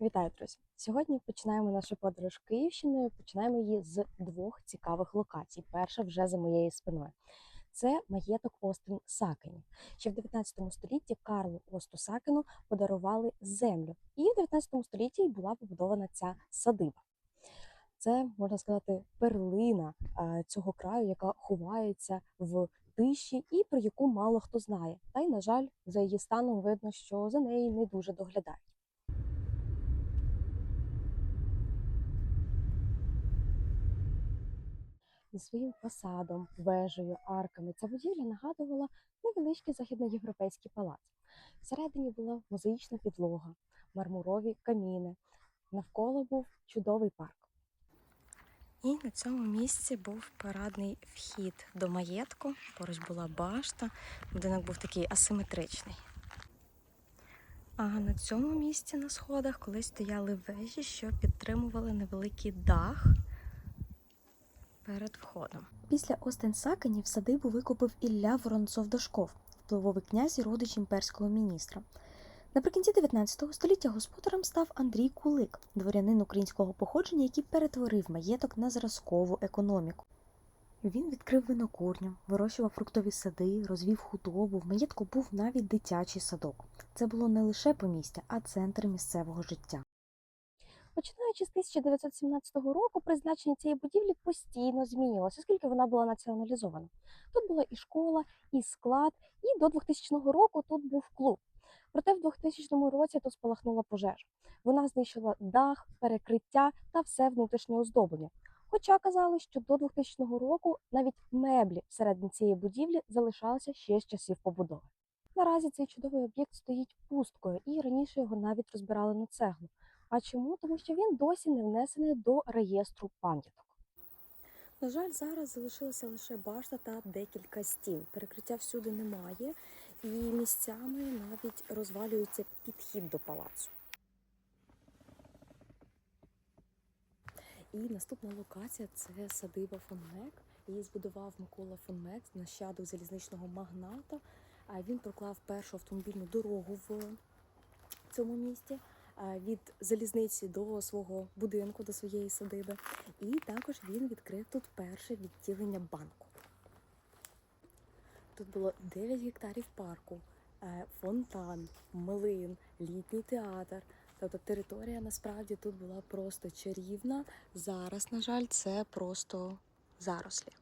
Вітаю, друзі! Сьогодні починаємо нашу подорож Київщиною. Починаємо її з двох цікавих локацій. Перша вже за моєю спиною. Це маєток Остин Сакенів. Ще в 19 столітті Карлу Осту Сакену подарували землю, і в 19 столітті була побудована ця садиба. Це можна сказати перлина цього краю, яка ховається в тиші і про яку мало хто знає. Та й, на жаль, за її станом видно, що за неї не дуже доглядають. Зі своїм фасадом, вежею, арками ця будівля нагадувала невеличкий західноєвропейський палац. Всередині була мозаїчна підлога, мармурові каміни. Навколо був чудовий парк. І на цьому місці був парадний вхід до маєтку. Поруч була башта. Будинок був такий асиметричний. А на цьому місці на сходах колись стояли вежі, що підтримували невеликий дах перед входом. Після Остен-Сакенів садибу викупив Ілля Воронцов-Дашков, впливовий князь і родич імперського міністра. Наприкінці 19 століття господарем став Андрій Кулик, дворянин українського походження, який перетворив маєток на зразкову економіку. Він відкрив винокурню, вирощував фруктові сади, розвів худобу. В маєтку був навіть дитячий садок. Це було не лише помістя, а центр місцевого життя. Починаючи з 1917 року, призначення цієї будівлі постійно змінювалося, оскільки вона була націоналізована. Тут була і школа, і склад, і до 2000 року тут був клуб. Проте в 2000 році тут спалахнула пожежа. Вона знищила дах, перекриття та все внутрішнє оздоблення. Хоча казали, що до 2000 року навіть меблі всередині цієї будівлі залишалися ще з часів побудови. Наразі цей чудовий об'єкт стоїть пусткою, і раніше його навіть розбирали на цеглу. А чому? Тому що він досі не внесений до реєстру пам'яток. На жаль, зараз залишилася лише башта та декілька стін. Перекриття всюди немає, і місцями навіть розвалюється підхід до палацу. І наступна локація це садиба фон Мек. Її збудував Микола фон Мек, нащадок залізничного магната. А він проклав першу автомобільну дорогу в цьому місті від залізниці до свого будинку, до своєї садиби. І також він відкрив тут перше відділення банку. Тут було 9 гектарів парку, е, фонтан, млин, літній театр. Тобто територія насправді тут була просто чарівна. Зараз, на жаль, це просто зарослі.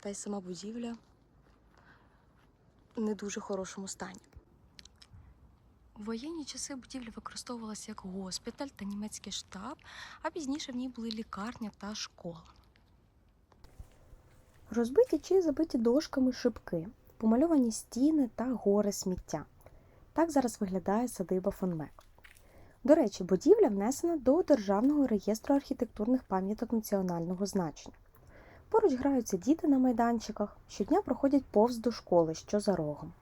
Та й сама будівля в не дуже хорошому стані. У воєнні часи будівля використовувалася як госпіталь та німецький штаб, а пізніше в ній були лікарня та школа. Розбиті чи забиті дошками шибки, помальовані стіни та гори сміття. Так зараз виглядає садиба фон Мек. До речі, будівля внесена до Державного реєстру архітектурних пам'яток національного значення. Поруч граються діти на майданчиках, щодня проходять повз до школи, що за рогом.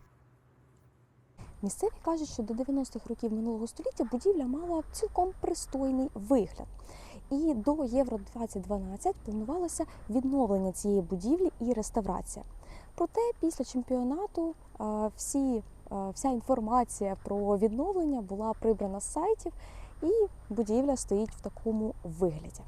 Місцеві кажуть, що до 90-х років минулого століття будівля мала цілком пристойний вигляд. І до Євро 2012 планувалося відновлення цієї будівлі і реставрація. Проте після чемпіонату всі, вся інформація про відновлення була прибрана з сайтів, і будівля стоїть в такому вигляді.